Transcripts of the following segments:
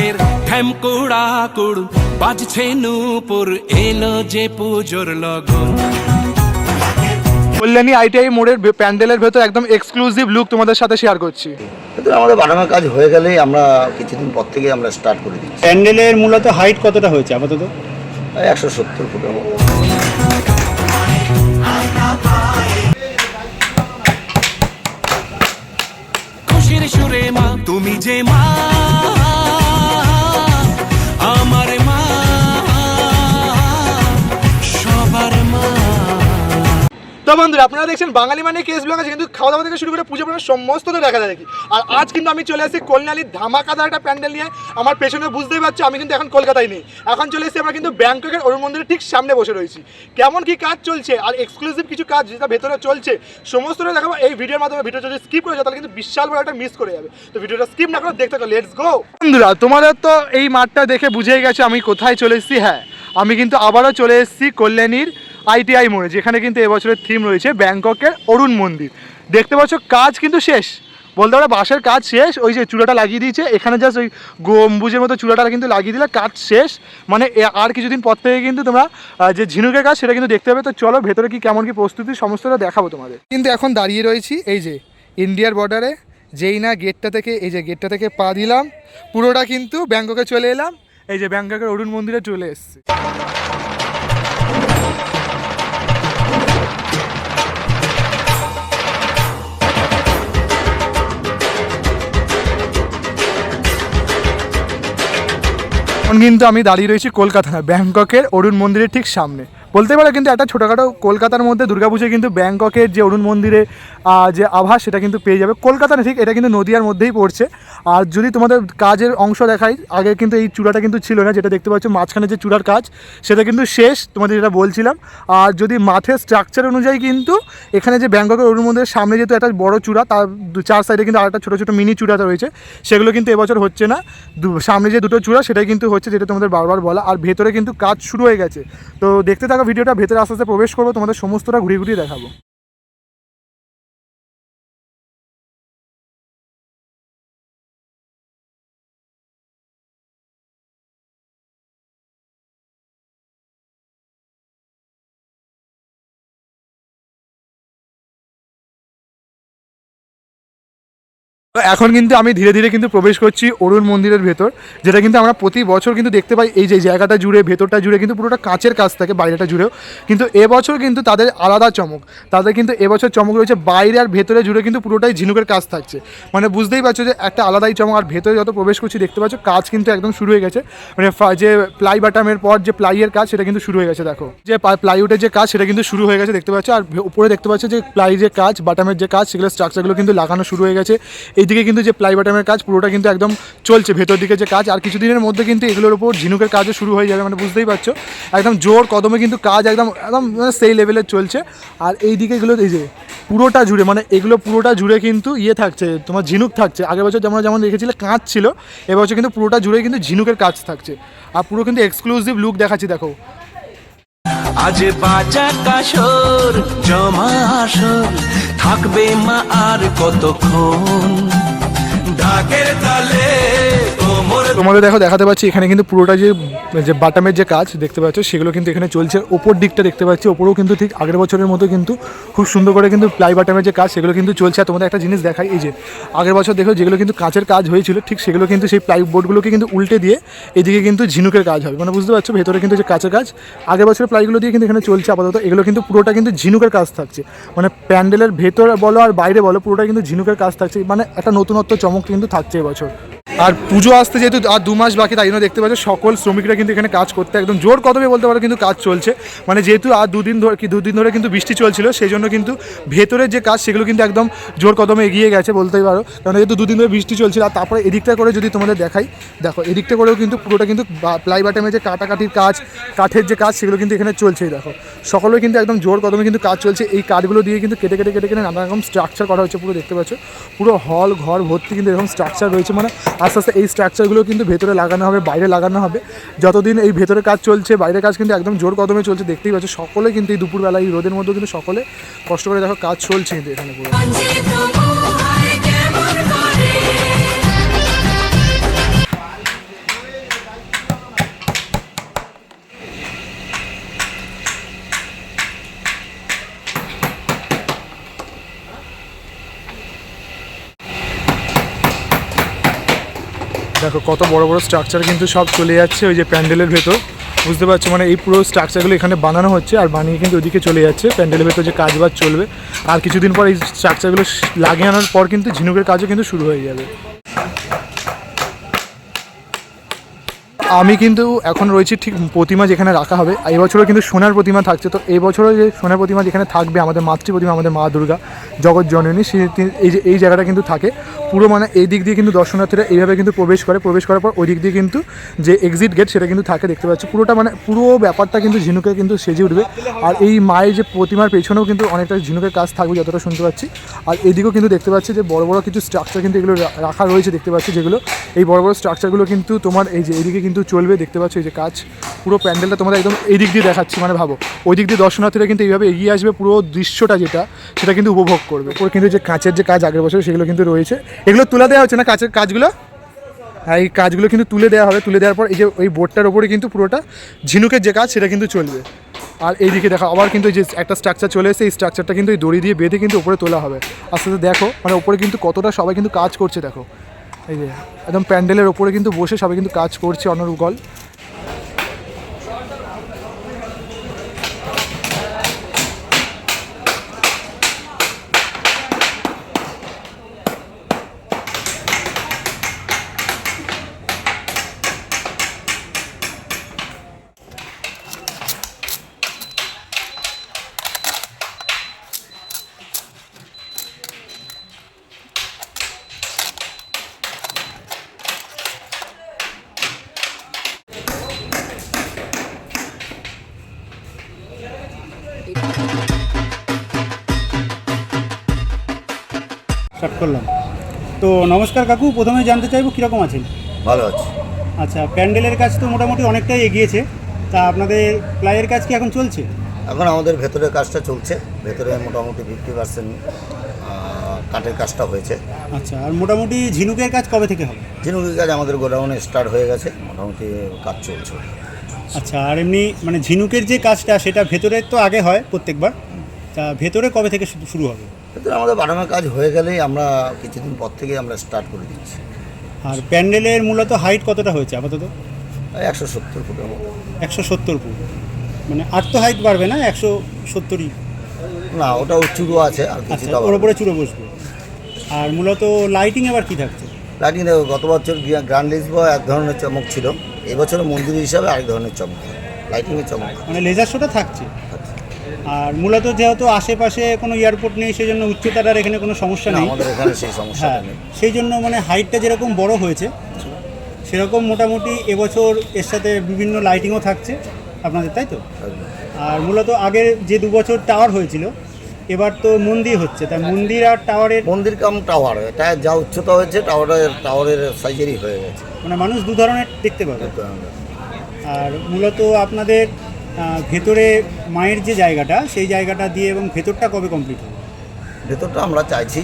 ঢাকের ঠ্যামকুড়া কুড় বাজছে নূপুর এলো যে পুজোর লগন। কল্যাণী আইটিআই মোড়ের প্যান্ডেলের ভেতর একদম এক্সক্লুসিভ লুক তোমাদের সাথে শেয়ার করছি। কিন্তু আমাদের বানানোর কাজ হয়ে গেলেই আমরা কিছুদিন পর থেকে আমরা স্টার্ট করে দিচ্ছি। প্যান্ডেলের মূলত হাইট কতটা হয়েছে আপাতত? একশো সত্তর ফুটের মতো খুশির সুরে মা তুমি যে মা তো বন্ধুরা, আপনারা দেখছেন বাঙালি মানে কেস ব্লগ আছে, কিন্তু খাওয়া দাওয়া থেকে শুরু করে পুজো পড়ার সমস্ত তো দেখা যায় আর আজ কিন্তু আমি চলে আসছি কল্যাণীর ধামাকাদার একটা প্যান্ডেল নিয়ে। আমার পেছনে বুঝতেই পারছ, আমি কিন্তু এখন কলকাতায় নেই। এখন চলে এসেছি আমরা কিন্তু ব্যাংককের অরুণ মন্দিরের ঠিক সামনে বসে রয়েছি। কেমন কি কাজ চলছে, আর এক্সক্লুসিভ কিছু কাজ যেটা ভেতরে চলছে, সমস্তটা দেখাবো এই ভিডিওর মাধ্যমে। ভিডিও যদি স্কিপ করে যায় তাহলে কিন্তু বিশাল বড় একটা মিস করে যাবে। তো ভিডিওটা স্কিপ না করে দেখতে লেটস গো বন্ধুরা, তোমাদের তো এই মাঠটা দেখে বুঝেই গেছে আমি কোথায় চলে এসেছি। হ্যাঁ আমি কিন্তু আবারও চলে এসেছি কল্যাণীর আইটিআই মোড়ে, যেখানে কিন্তু এবছরের থিম রয়েছে ব্যাংককের অরুণ মন্দির। দেখতে পাচ্ছ, কাজ কিন্তু শেষ। বলতে পারো, বাঁশের কাজ শেষ, ওই যে চূড়াটা লাগিয়ে দিয়েছে, এখানে জাস্ট ওই গম্বুজের মতো চূড়াটা কিন্তু লাগিয়ে দিলে কাজ শেষ। মানে আর কিছুদিন পর থেকে কিন্তু তোমরা যে ঝিনুকের কাজ সেটা কিন্তু দেখতে পাবে। তো চলো, ভেতরে কি কেমন কি প্রস্তুতি, সমস্তটা দেখাবো তোমাদের। কিন্তু এখন দাঁড়িয়ে রয়েছি, এই যে ইন্ডিয়ার বর্ডারে যেই না গেটটা থেকে, এই যে গেটটা থেকে পা দিলাম, পুরোটা কিন্তু ব্যাংককে চলে এলাম। এই যে ব্যাংককের অরুণ মন্দিরে চলে এসেছি। এখন কিন্তু আমি দাঁড়িয়ে রয়েছি কলকাতা ব্যাংককের অরুণ মন্দিরের ঠিক সামনে। বলতে পারো কিন্তু একটা ছোটোখাটো কলকাতার মধ্যে দুর্গাপুজোয় কিন্তু ব্যাংককের যে অরুণ মন্দিরে যে আভাস সেটা কিন্তু পেয়ে যাবে। কলকাতা ঠিক, এটা কিন্তু নদিয়ার মধ্যেই পড়ছে। আর যদি তোমাদের কাজের অংশ দেখাই, আগে কিন্তু এই চূড়াটা কিন্তু ছিল না, যেটা দেখতে পাচ্ছ, মাঝখানে যে চূড়ার কাজ, সেটা কিন্তু শেষ, তোমাদের যেটা বলছিলাম। আর যদি মাঠের স্ট্রাকচার অনুযায়ী কিন্তু, এখানে যে ব্যাংককের অরুণ মন্দিরের সামনে যেহেতু একটা বড় চূড়া, তার চার সাইডে কিন্তু আরেকটা ছোটো ছোটো মিনি চূড়াটা রয়েছে। সেগুলো কিন্তু এবছর হচ্ছে না। সামনে যে দুটো চূড়া, সেটাই কিন্তু হচ্ছে, যেটা তোমাদের বারবার বলা। আর ভেতরে কিন্তু কাজ শুরু হয়ে গেছে। তো দেখতে থাকো ভিডিওটা ভেতরে আস্তে আস্তে প্রবেশ করব তোমাদের সমস্তটা ঘুরিয়ে ঘুরিয়ে দেখাবো। এখন কিন্তু আমি ধীরে ধীরে কিন্তু প্রবেশ করছি অরুণ মন্দিরের ভেতর, যেটা কিন্তু আমরা প্রতি বছর কিন্তু দেখতে পাই। এই যে জায়গাটা জুড়ে, ভেতরটা জুড়ে কিন্তু পুরোটা কাঁচের কাজ থাকে বাইরেটা জুড়েও কিন্তু এবছর কিন্তু তাদের আলাদা চমক। তাদের কিন্তু এবছর চমক রয়েছে বাইরে আর ভেতরে জুড়ে কিন্তু পুরোটাই ঝিনুকের কাজ থাকছে। মানে বুঝতেই পারছ যে একটা আলাদাই চমক। আর ভেতরে যত প্রবেশ করছি দেখতে পাচ্ছ কাজ কিন্তু একদম শুরু হয়ে গেছে। মানে যে প্লাই বাটামের পর যে প্লাইয়ের কাজ সেটা কিন্তু শুরু হয়ে গেছে, দেখো। যে প্লাইউডের যে কাজ সেটা কিন্তু শুরু হয়ে গেছে, দেখতে পাচ্ছ। আর উপরে দেখতে পাচ্ছ যে প্লাই যে কাজ বাটামের যে কাজ, সেগুলো স্ট্রাকচারগুলো কিন্তু লাগানো শুরু হয়ে গেছে। এইদিকে কিন্তু যে প্লাই বাটামের কাজ, পুরোটা কিন্তু একদম চলছে। ভেতর দিকে যে কাজ, আর কিছুদিনের মধ্যে কিন্তু এগুলোর উপর ঝিনুকের কাজও শুরু হয়ে যাবে মানে বুঝতেই পারছ? একদম জোর কদমে কিন্তু কাজ একদম একদম মানে সেই লেভেলের চলছে। আর এই দিকে এগুলো, এই যে পুরোটা জুড়ে মানে এগুলো পুরোটা জুড়ে কিন্তু ইয়ে থাকছে, তোমার ঝিনুক থাকছে। আগের বছর যেমন যেমন দেখেছিলে, কাঁচ ছিল, এবছর কিন্তু পুরোটা জুড়ে কিন্তু ঝিনুকের কাজ থাকছে। আর পুরো কিন্তু এক্সক্লুসিভ লুক দেখাচ্ছি, দেখো। আজ বাজা কাসর জমা আসর থাকবে মা আর কতক্ষণ? ঢাকের তালে তোমাদের দেখো দেখাতে পাচ্ছি এখানে কিন্তু পুরোটা যে যে বাটামের যে কাজ দেখতে পাচ্ছ সেগুলো কিন্তু এখানে চলছে। ওপর দিকটা দেখতে পাচ্ছি ওপরেও কিন্তু ঠিক আগের বছরের মতো কিন্তু খুব সুন্দর করে কিন্তু প্লাই বাটামের যে কাজ সেগুলো কিন্তু চলছে। আর তোমাদের একটা জিনিস দেখাই এই যে আগের বছর দেখো যেগুলো কিন্তু কাঁচের কাজ হয়েছিল ঠিক সেগুলো কিন্তু সেই প্লাই বোর্ডগুলোকে কিন্তু উল্টে দিয়ে এদিকে কিন্তু ঝিনুকের কাজ হবে মানে বুঝতে পারছ ভেতরে কিন্তু যে কাঁচের কাজ আগের বছরের প্লাইগুলো দিয়ে কিন্তু এখানে চলছে আপাতত। এগুলো কিন্তু পুরোটা কিন্তু ঝিনুকের কাজ থাকছে। মানে প্যান্ডেলের ভেতর বলো আর বাইরে বলো পুরোটা কিন্তু ঝিনুকের কাজ থাকছে। মানে একটা নতুনত্ব চমক কিন্তু থাকছে এবছর। আর পুজো আসতে যেহেতু আর দু মাস বাকি, তাই জন্য দেখতে পাচ্ছ সকল শ্রমিকরা কিন্তু এখানে কাজ করতে একদম জোর কদমে বলতে পারো কিন্তু কাজ চলছে। মানে যেহেতু আর দুদিন ধরে কি, দুদিন ধরে কিন্তু বৃষ্টি চলছিল সেই জন্য কিন্তু ভেতরের যে কাজ, সেগুলো কিন্তু একদম জোর কদমে এগিয়ে গেছে বলতেই পারো। কারণ যেহেতু দুদিন ধরে বৃষ্টি চলছিল, আর তারপরে এদিকটা করে যদি তোমাদের দেখাই, দেখো, এদিকটা করেও কিন্তু পুরোটা কিন্তু প্লাই বাটামের যে কাটাকাটির কাজ, কাঠের যে কাজ, সেগুলো কিন্তু এখানে চলছেই দেখো। সকলে কিন্তু একদম জোর কদমে কিন্তু কাজ চলছে, এই কাঠগুলো দিয়ে কিন্তু কেটে কেটে কেটে কেটে নানা রকম স্ট্রাকচার করা হচ্ছে পুরো দেখতে পাচ্ছ। পুরো হল ঘর ভর্তি কিন্তু এরকম স্ট্রাকচার রয়েছে মানে আস্তে আস্তে এই স্ট্রাকচারগুলো কিন্তু ভেতরে লাগানো হবে, বাইরে লাগানো হবে। যতদিন এই ভেতরে কাজ চলছে, বাইরের কাজ কিন্তু একদম জোর কদমে চলছে, দেখতেই পাচ্ছে, সকলে কিন্তু এই দুপুরবেলা এই রোদের মধ্যে কিন্তু সকলে কষ্ট করে দেখো কাজ চলছে কিন্তু এখানে পুরো। দেখো কত বড় বড় স্ট্রাকচার কিন্তু সব চলে যাচ্ছে ওই যে প্যান্ডেলের ভেতর। বুঝতে পারছ? মানে এই পুরো স্ট্রাকচারগুলো এখানে বানানো হচ্ছে আর বানিয়ে কিন্তু ওইদিকে চলে যাচ্ছে। প্যান্ডেলের ভেতর যে কাজ বাজ চলবে। আর কিছুদিন পর এই স্ট্রাকচারগুলো লাগিয়ে আনার পর কিন্তু ঝিনুকের কাজও কিন্তু শুরু হয়ে যাবে। আমি কিন্তু এখন রয়েছি ঠিক প্রতিমা যেখানে রাখা হবে। এই বছরও কিন্তু সোনার প্রতিমা থাকছে। তো এই বছরও যে সোনার প্রতিমা যেখানে থাকবে, আমাদের মাতৃ প্রতিমা আমাদের মা দুর্গা, জগৎ জননী, সে এই যে, এই জায়গাটা কিন্তু থাকে। পুরো মানে এই দিক দিয়ে কিন্তু দর্শনার্থীরা এইভাবে কিন্তু প্রবেশ করে। প্রবেশ করার পর ওই দিক দিয়ে কিন্তু যে এক্সিট গেট সেটা কিন্তু থাকে, দেখতে পাচ্ছি। পুরোটা মানে পুরো ব্যাপারটা কিন্তু ঝিনুকে কিন্তু সেজে উঠবে। আর এই মায়ের যে প্রতিমার পেছনেও কিন্তু অনেকটা ঝিনুকের কাজ থাকবে যতটা শুনতে পাচ্ছি। আর এদিকেও কিন্তু দেখতে পাচ্ছি যে বড় বড় কিছু স্ট্রাকচার কিন্তু এগুলো রাখা রয়েছে, দেখতে পাচ্ছি যেগুলো। এই বড় বড় স্ট্রাকচারগুলো কিন্তু তোমার এই যে, এদিকে কিন্তু চলবে, দেখতে পাচ্ছ এই যে কাজ। পুরো প্যান্ডেলটা তোমাদের একদম এই দিক দিয়ে দেখাচ্ছি মানে ভাবো। ওই দিক দিয়ে দর্শনার্থীরা কিন্তু এইভাবে এগিয়ে আসবে, পুরো দৃশ্যটা যেটা, সেটা কিন্তু উপভোগ করবে। ওর কিন্তু যে কাঁচের যে কাজ আগের বছর, সেগুলো কিন্তু রয়েছে। এগুলো তুলে দেওয়া হচ্ছে না কাঁচের কাজগুলো? হ্যাঁ এই কাজগুলো কিন্তু তুলে দেওয়া হবে। তুলে দেওয়ার পর এই যে, ওই বোর্ডটার ওপরে কিন্তু পুরোটা ঝিনুকের যে কাজ, সেটা কিন্তু চলবে। আর এইদিকে দেখো, আবার কিন্তু যে একটা স্ট্রাকচার চলে এসেছে, এই স্ট্রাকচারটা কিন্তু এই দড়ি দিয়ে বেঁধে কিন্তু উপরে তোলা হবে। আস্তে আস্তে দেখো মানে উপরে কিন্তু কতটা সবাই কিন্তু কাজ করছে, দেখো। এই যে একদম প্যান্ডেলের ওপরে কিন্তু বসে সবাই কিন্তু কাজ করছে অনর্গল। করলাম। তো নমস্কার কাকু প্রথমে জানতে চাইব কীরকম আছেন? ভালো আছে। আচ্ছা প্যান্ডেলের কাজ তো মোটামুটি অনেকটাই এগিয়েছে। তা আপনাদের প্লাইয়ের কাজ কি এখন চলছে? এখন আমাদের ভেতরে কাজটা চলছে। ভেতরে মোটামুটি ফিফটি পার্সেন্ট কাঠের কাজটা হয়েছে। আচ্ছা আর মোটামুটি ঝিনুকের কাজ কবে থেকে হবে? ঝিনুকের কাজ আমাদের গোডাউনে স্টার্ট হয়ে গেছে। মোটামুটি কাজ চলছে। আচ্ছা আর এমনি মানে ঝিনুকের যে কাজটা সেটা ভেতরে তো আগে হয় প্রত্যেকবার। তা ভেতরে কবে থেকে শুরু- শুরু হবে? ভেতরে আমাদের বানানোর কাজ হয়ে গেলেই আমরা কিছুদিন পর থেকে আমরা স্টার্ট করে দিচ্ছি। আর প্যান্ডেলের মূলত হাইট কতটা হয়েছে আপাতত? একশো সত্তর ফুট একশো সত্তর ফুট। মানে আর তো হাইট বাড়বে না একশো সত্তরই? না ওটাও চুরো আছে আর আচ্ছা কিছুটা ওর উপরে চুড়ো বসবে। আর মূলত লাইটিং এবার কি থাকছে? লাইটিং দেখো গত বছর গ্র্যান্ড লিসবো এক ধরনের চমক ছিল এবছর মন্দির হিসাবে আরেক ধরনের চমক। লাইটিংয়ের চমক। মানে লেজার শোটা থাকছে? আর মূলত যেহেতু আশেপাশে কোনো এয়ারপোর্ট নেই সেই জন্য উচ্চতাটার এখানে কোনো সমস্যা নেই। আমাদের এখানে সেই সমস্যাটা হ্যাঁ নেই। সেই জন্য মানে হাইটটা যেরকম বড় হয়েছে সেরকম মোটামুটি এবছর এর সাথে বিভিন্ন লাইটিংও থাকছে আপনাদের তাই তো? আর মূলত আগের যে দু বছর টাওয়ার হয়েছিল এবার তো মন্দির হচ্ছে তাই মন্দির আর টাওয়ারের মন্দির কাম টাওয়ার এটা যা উচ্চতা হয়েছে টাওয়ারের টাওয়ারের সাইজেরই হয়ে গেছে। মানে মানুষ দু ধরনের দেখতে পাবে। আর মূলত আপনাদের ভেতরে মায়ের যে জায়গাটা সেই জায়গাটা দিয়ে এবং ভেতরটা কবে কমপ্লিট হবে? ভেতরটা আমরা চাইছি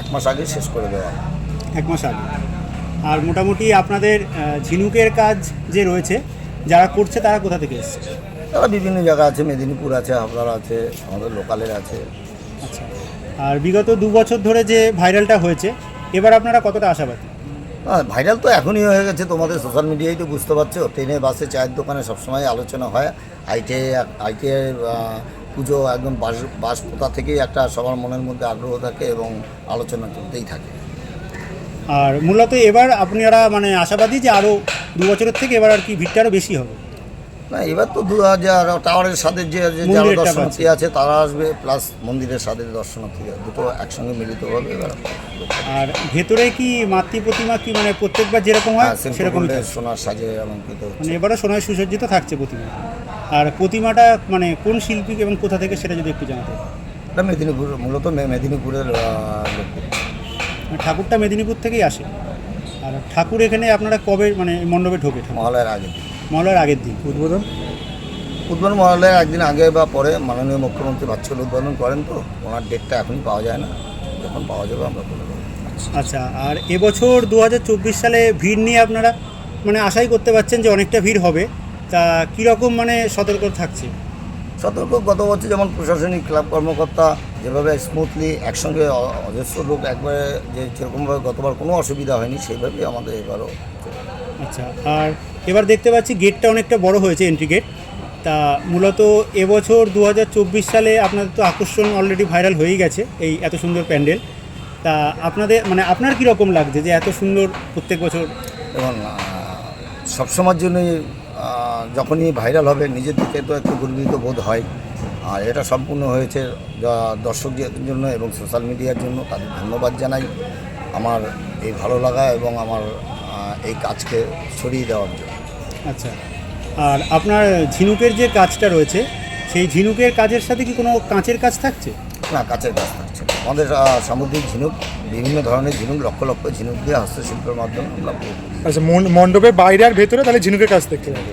এক মাস আগে শেষ করে দেওয়া। এক মাস আগে। আর মোটামুটি আপনাদের ঝিনুকের কাজ যে রয়েছে যারা করছে তারা কোথা থেকে এসছে? তারা বিভিন্ন জায়গা আছে মেদিনীপুর আছে হাবড়ার আছে আমাদের লোকালের আছে। আচ্ছা। আর বিগত দু বছর ধরে যে ভাইরালটা হয়েছে এবার আপনারা কতটা আশাবাদী? ভাইরাল তো এখনই হয়ে গেছে, তোমাদের সোশ্যাল মিডিয়ায় তো বুঝতে পারছ। ট্রেনে, বাসে, চায়ের দোকানে সবসময় আলোচনা হয়। আইটিআই আইটে পুজো একদম বাস বাস পোতা থেকেই একটা সবার মনের মধ্যে আগ্রহ থাকে এবং আলোচনা চলতেই থাকে। আর মূলত এবার আপনারা মানে আশাবাদী যে আরও দু বছরের থেকে এবার আর কি ভিড়টা আরও বেশি হবে। না এবার তো দু হাজার টাওয়ারের সাথে যে যারা দর্শনার্থী আছে তারা আসবে প্লাস মন্দিরের সাথে দর্শনার্থী দুটো একসঙ্গে মিলিত হবে এবার আর ভেতরে কি মাতৃ প্রতিমা কি মানে প্রত্যেকবার যেরকম হয় হ্যাঁ, থাকছে? সোনার সাজে অলঙ্কৃত মানে এবারও সোনায় সুসজ্জিত থাকছে প্রতিমা। আর প্রতিমাটা মানে কোন শিল্পী এবং কোথা থেকে সেটা যদি একটু জানাতে এটা মেদিনীপুর মূলত মেদিনীপুরের মানে ঠাকুরটা মেদিনীপুর থেকেই আসে। আর ঠাকুর এখানে আপনারা কবে মানে মণ্ডপে ঢোকে? মহালয়ের আগে। মহলার আগের দিন। উদ্বোধন? উদ্বোধন মহালয়ের একদিন আগে বা পরে মাননীয় মুখ্যমন্ত্রী বাচ্চল উদ্বোধন করেন তো ওনার ডেটটা এখনই পাওয়া যায় না। যখন পাওয়া যাবে আমরা বলে দেবো। আচ্ছা আর এবছর দু হাজার চব্বিশ সালে ভিড় নিয়ে আপনারা মানে আশাই করতে পারছেন যে অনেকটা ভিড় হবে তা কীরকম মানে সতর্ক থাকছে? সতর্ক গত বছর যেমন প্রশাসনিক ক্লাব কর্মকর্তা যেভাবে স্মুথলি একসঙ্গে অজস্র লোক একবারে যে যেরকমভাবে গতবার কোনো অসুবিধা হয়নি সেইভাবেই আমাদের এবারও। আচ্ছা আর এবার দেখতে পাচ্ছি গেটটা অনেকটা বড় হয়েছে এন্ট্রি গেট তা মূলত এবছর দু হাজার চব্বিশ সালে আপনাদের তো আকর্ষণ অলরেডি ভাইরাল হয়েই গেছে এই এত সুন্দর প্যান্ডেল। তা আপনাদের মানে আপনার কী রকম লাগছে যে এত সুন্দর প্রত্যেক বছর? এবং সবসময়ের জন্যই যখনই ভাইরাল হবে, নিজের দিকে তো একটু গর্বিত বোধ হয়। আর এটা সম্পূর্ণ হয়েছে দর্শকদের জন্য এবং সোশ্যাল মিডিয়ার জন্য। তাদের ধন্যবাদ জানাই। আমার এই ভালো লাগা এবং আমার এই কাজকে ছড়িয়ে দেওয়ার জন্য। আচ্ছা। আর আপনার ঝিনুকের যে কাজটা রয়েছে সেই ঝিনুকের কাজের সাথে কি কোনো কাঁচের কাজ থাকছে? না কাঁচের কাজ থাকছে আমাদের সামুদ্রিক ঝিনুক বিভিন্ন ধরনের ঝিনুক লক্ষ লক্ষ ঝিনুক দিয়ে হস্তশিল্পের মাধ্যমে আমরা আচ্ছা মন- মণ্ডপের বাইরে আর ভেতরে তাহলে ঝিনুকের কাজ দেখতে পাবো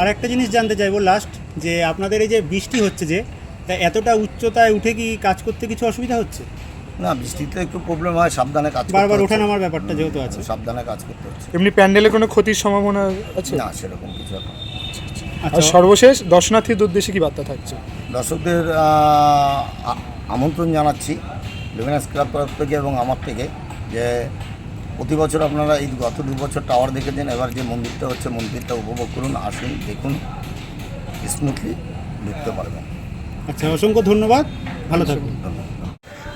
আর একটা জিনিস জানতে চাইব লাস্ট যে আপনাদের এই যে বৃষ্টি হচ্ছে যে তা এতটা উচ্চতায় উঠে কি কাজ করতে কিছু অসুবিধা হচ্ছে? না বৃষ্টিতে একটু প্রবলেম হয় সাবধানে কাজ বারবার। ওঠানামার ব্যাপারটা যেহেতু আছে। সাবধানে কাজ করতে হচ্ছে। এমনি প্যান্ডেলে কোনো ক্ষতির সম্ভাবনা আছে? না সেরকম কিছু এখন আর আচ্ছা। সর্বশেষ দর্শনার্থীদের উদ্দেশ্যে কি বার্তা থাকছে? দর্শকদের আমন্ত্রণ জানাচ্ছি লুমিনাস ক্লাব তরফ থেকে এবং আমার থেকে যে প্রতি বছর আপনারা এই গত দু বছর টাওয়ার দেখেছেন এবার যে মন্দিরটা হচ্ছে মন্দিরটা উপভোগ করুন আসুন দেখুন স্মুথলি ঢুকতে পারবেন। আচ্ছা অসংখ্য ধন্যবাদ। ভালো থাকবেন ধন্যবাদ।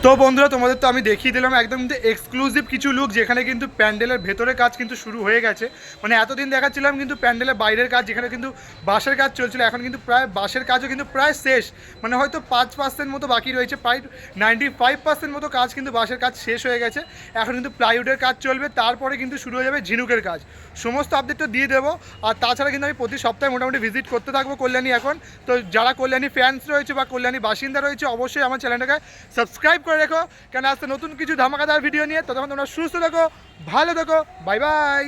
তো বন্ধুরা, তোমাদের তো আমি দেখিয়ে দিলাম একদম কিন্তু এক্সক্লুসিভ কিছু লুক যেখানে কিন্তু প্যান্ডেলের ভেতরে কাজ কিন্তু শুরু হয়ে গেছে। মানে এতদিন দেখাচ্ছিলাম কিন্তু প্যান্ডেলের বাইরের কাজ, যেখানে কিন্তু বাঁশের কাজ চলছিল, এখন কিন্তু প্রায় বাঁশের কাজও কিন্তু প্রায় শেষ। মানে হয়তো পাঁচ পার্সেন্ট মতো বাকি রয়েছে, প্রায় নাইনটি ফাইভ পার্সেন্ট মতো কাজ কিন্তু বাঁশের কাজ শেষ হয়ে গেছে। এখন কিন্তু প্লাইউডের কাজ চলবে, তারপরে কিন্তু শুরু হয়ে যাবে ঝিনুকের কাজ। সমস্ত আপডেটটা দিয়ে দেবো, আর তাছাড়া কিন্তু আমি প্রতি সপ্তাহে মোটামুটি ভিজিট করতে থাকব কল্যাণী এখন। তো যারা কল্যাণী ফ্যান্স রয়েছে বা কল্যাণী বাসিন্দা রয়েছে, অবশ্যই আমার চ্যানেলটাকে সাবস্ক্রাইব করে রেখো। কেন আসতে নতুন কিছু ধামাকাদার ভিডিও নিয়ে। ততক্ষণ তোমরা সুস্থ থাকো, ভালো থাকো। Bye bye